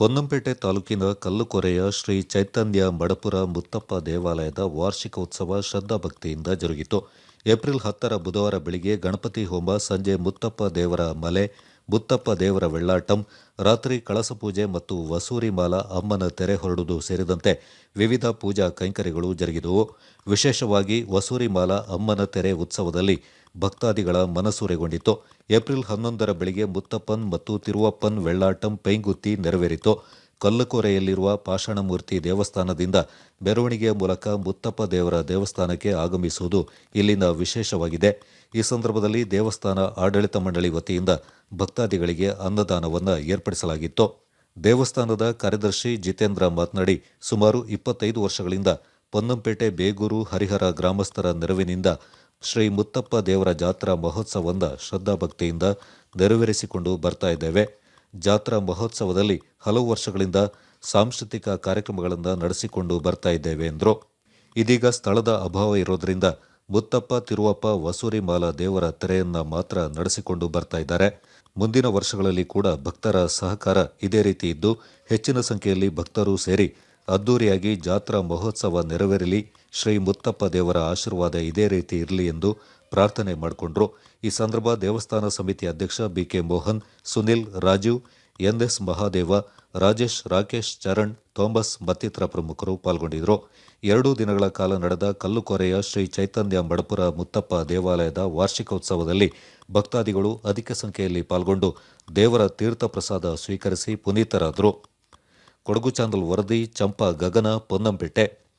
ಪೊನ್ನಂಪೇಟೆ ತಾಲೂಕಿನ ಕಲ್ಲುಕೊರೆಯ ಶ್ರೀ ಚೈತನ್ಯ ಮಡಪುರ ಮುತ್ತಪ್ಪ ದೇವಾಲಯದ ವಾರ್ಷಿಕ ಉತ್ಸವ ಶ್ರದ್ಧಾಭಕ್ತಿಯಿಂದ ಜರುಗಿತು. ಏಪ್ರಿಲ್ ಹತ್ತರ ಬುಧವಾರ ಬೆಳಿಗ್ಗೆ ಗಣಪತಿ ಹೋಮ, ಸಂಜೆ ಮುತ್ತಪ್ಪ ದೇವರ ಮಲೆ ಮುತ್ತಪ್ಪ ದೇವರ ವೆಳ್ಳಾಟಂ ರಾತ್ರಿ ಕಳಸ ಪೂಜೆ ಮತ್ತು ವಸೂರಿ ಮಾಲ ಅಮ್ಮನ ತೆರೆ ಹೊರಡುವುದು ಸೇರಿದಂತೆ ವಿವಿಧ ಪೂಜಾ ಕೈಂಕರ್ಯಗಳು ಜರುಗಿದವು. ವಿಶೇಷವಾಗಿ ವಸೂರಿ ಮಾಲ ಅಮ್ಮನ ತೆರೆ ಉತ್ಸವದಲ್ಲಿ ಭಕ್ತಾದಿಗಳ ಮನಸೂರೆಗೊಂಡಿತು ಏಪ್ರಿಲ್ ಹನ್ನೊಂದರ ಬೆಳಿಗ್ಗೆ ಮುತ್ತಪ್ಪನ್ ಮತ್ತು ತಿರುವಪ್ಪನ್ ವೆಳ್ಳಾಟಂ ಪೈಂಗುತ್ತಿ ನೆರವೇರಿತು. ಕಲ್ಲುಕೋರೆಯಲ್ಲಿರುವ ಪಾಷಾಣಮೂರ್ತಿ ದೇವಸ್ಥಾನದಿಂದ ಮೆರವಣಿಗೆಯ ಮೂಲಕ ಮುತ್ತಪ್ಪ ದೇವರ ದೇವಸ್ಥಾನಕ್ಕೆ ಆಗಮಿಸುವುದು ಇಲ್ಲಿನ ವಿಶೇಷವಾಗಿದೆ. ಈ ಸಂದರ್ಭದಲ್ಲಿ ದೇವಸ್ಥಾನ ಆಡಳಿತ ಮಂಡಳಿ ವತಿಯಿಂದ ಭಕ್ತಾದಿಗಳಿಗೆ ಅನ್ನದಾನವನ್ನು ಏರ್ಪಡಿಸಲಾಗಿತ್ತು. ದೇವಸ್ಥಾನದ ಕಾರ್ಯದರ್ಶಿ ಜಿತೇಂದ್ರ ಮಾತನಾಡಿ, ಸುಮಾರು ಇಪ್ಪತ್ತೈದು ವರ್ಷಗಳಿಂದ ಪೊನ್ನಂಪೇಟೆ ಬೇಗೂರು ಹರಿಹರ ಗ್ರಾಮಸ್ಥರ ನೆರವಿನಿಂದ ಶ್ರೀ ಮುತ್ತಪ್ಪ ದೇವರ ಜಾತ್ರಾ ಮಹೋತ್ಸವವನ್ನು ಶ್ರದ್ಧಾಭಕ್ತಿಯಿಂದ ನೆರವೇರಿಸಿಕೊಂಡು ಬರ್ತಾ ಇದ್ದೇವೆ. ಜಾತ್ರಾ ಮಹೋತ್ಸವದಲ್ಲಿ ಹಲವು ವರ್ಷಗಳಿಂದ ಸಾಂಸ್ಕೃತಿಕ ಕಾರ್ಯಕ್ರಮಗಳನ್ನು ನಡೆಸಿಕೊಂಡು ಬರ್ತಾ ಇದ್ದೇವೆ ಎಂದರು. ಇದೀಗ ಸ್ಥಳದ ಅಭಾವ ಇರೋದರಿಂದ ಮುತ್ತಪ್ಪ, ತಿರುವಪ್ಪ, ವಸೂರಿ ಮಾಲ ದೇವರ ತೆರೆಯನ್ನು ಮಾತ್ರ ನಡೆಸಿಕೊಂಡು ಬರ್ತಾ ಇದ್ದಾರೆ. ಮುಂದಿನ ವರ್ಷಗಳಲ್ಲಿ ಕೂಡ ಭಕ್ತರ ಸಹಕಾರ ಇದೇ ರೀತಿ ಇದ್ದು ಹೆಚ್ಚಿನ ಸಂಖ್ಯೆಯಲ್ಲಿ ಭಕ್ತರು ಸೇರಿ ಅದ್ದೂರಿಯಾಗಿ ಜಾತ್ರಾ ಮಹೋತ್ಸವ ನೆರವೇರಲಿ. ಶ್ರೀ ಮುತ್ತಪ್ಪ ದೇವರ ಆಶೀರ್ವಾದ ಇದೇ ರೀತಿ ಇರಲಿ ಎಂದು ಪ್ರಾರ್ಥನೆ ಮಾಡಿಕೊಂಡ್ರು. ಈ ಸಂದರ್ಭ ದೇವಸ್ಥಾನ ಸಮಿತಿ ಅಧ್ಯಕ್ಷ BK Mohan, Sunil, Rajeev, NS Mahadeva, Rajesh, Rakesh, Charan, Thomas ಮತ್ತಿತರ ಪ್ರಮುಖರು ಪಾಲ್ಗೊಂಡಿದ್ದರು. ಎರಡೂ ದಿನಗಳ ಕಾಲ ನಡೆದ ಕಲ್ಲುಕೊರೆಯ ಶ್ರೀ ಚೈತನ್ಯ ಮಡಪುರ ಮುತ್ತಪ್ಪ ದೇವಾಲಯದ ವಾರ್ಷಿಕೋತ್ಸವದಲ್ಲಿ ಭಕ್ತಾದಿಗಳು ಅಧಿಕ ಸಂಖ್ಯೆಯಲ್ಲಿ ಪಾಲ್ಗೊಂಡು ದೇವರ ತೀರ್ಥ ಪ್ರಸಾದ ಸ್ವೀಕರಿಸಿ ಪುನೀತರಾದರು. ಕೊಡಗು ಚಾನಲ್ ವರದಿ ಚಂಪಾ ಗಗನ ಪೊನ್ನಂಪೇಟೆ.